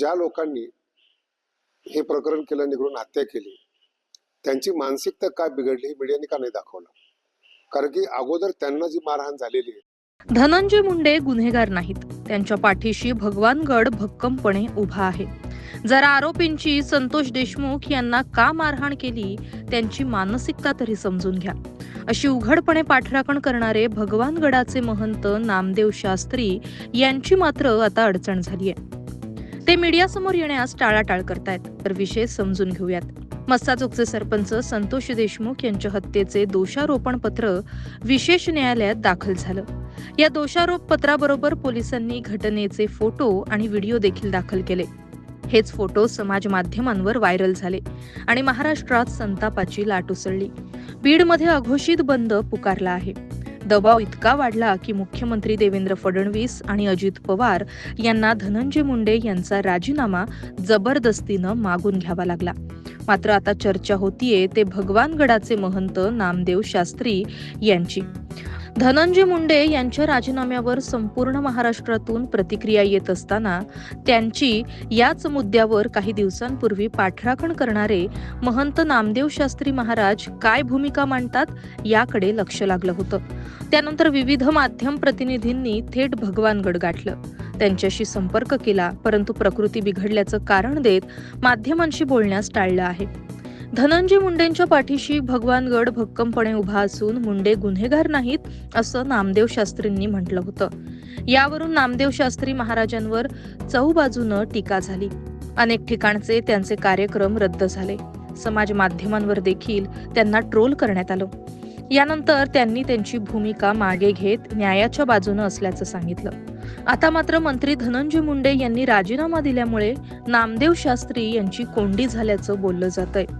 ज्या लोकांनी हे प्रकरण केलं निघून हत्या केली त्यांची मानसिकता काय बिघडली हे मीडियाने का नाही दाखवलं? कारण की अगोदर त्यांना जी मारहाण झालेली आहे. धनंजय मुंडे गुन्हेगार नाहीत. त्यांच्या पाठीशी भगवानगड भक्कमपणे उभा आहे. जरा आरोपींची संतोष देशमुख यांना का मारहाण केली त्यांची मानसिकता तरी समजून घ्या. अशी उघडपणे पाठराखण करणारे भगवानगडाचे महंत नामदेव शास्त्री यांची मात्र आता अडचण झाली आहे. ते मीडियासमोर येण्यास टाळाटाळ करतायत तर विषय समजून घेऊयात. मस्साजोगचे सरपंच संतोष देशमुख यांच्या हत्येचे दोषारोपण पत्र विशेष न्यायालयात दाखल झालं. या दोषारोप पत्राबरोबर पोलिसांनी घटनेचे फोटो आणि व्हिडिओ देखील दाखल केले. हेच फोटो समाज माध्यमांवर व्हायरल झाले आणि महाराष्ट्रात संतापाची लाट उसळली. बीडमध्ये अघोषित बंद पुकारला आहे. दबाव इतका वाढला की मुख्यमंत्री देवेंद्र फडणवीस आणि अजित पवार यांना धनंजय मुंडे यांचा राजीनामा जबरदस्तीनं मागून घ्यावा लागला. मात्र आता चर्चा होतीये ते भगवानगडाचे महंत नामदेव शास्त्री यांची. धनंजय मुंडे यांच्या राजीनाम्यावर संपूर्ण महाराष्ट्रातून प्रतिक्रिया येत असताना त्यांची याच मुद्द्यावर काही दिवसांपूर्वी पाठराखण करणारे महंत नामदेव शास्त्री महाराज काय भूमिका मांडतात याकडे लक्ष लागलं होतं. त्यानंतर विविध माध्यम प्रतिनिधींनी थेट भगवानगड गाठलं. त्यांच्याशी संपर्क केला परंतु प्रकृती बिघडल्याचं कारण देत माध्यमांशी बोलण्यास टाळलं आहे. धनंजय मुंडेंच्या पाठीशी भगवानगड भक्कमपणे उभा असून मुंडे गुन्हेगार नाहीत असं नामदेव शास्त्रींनी म्हटलं होतं. यावरून नामदेव शास्त्री महाराजांवर चौबाजूनं टीका झाली. अनेक ठिकाणचे त्यांचे कार्यक्रम रद्द झाले. समाज माध्यमांवर देखील त्यांना ट्रोल करण्यात आलं. यानंतर त्यांनी त्यांची भूमिका मागे घेत न्यायाच्या बाजूनं असल्याचं सांगितलं. आता मात्र मंत्री धनंजय मुंडे यांनी राजीनामा दिल्यामुळे नामदेव शास्त्री यांची कोंडी झाल्याचं बोललं जात आहे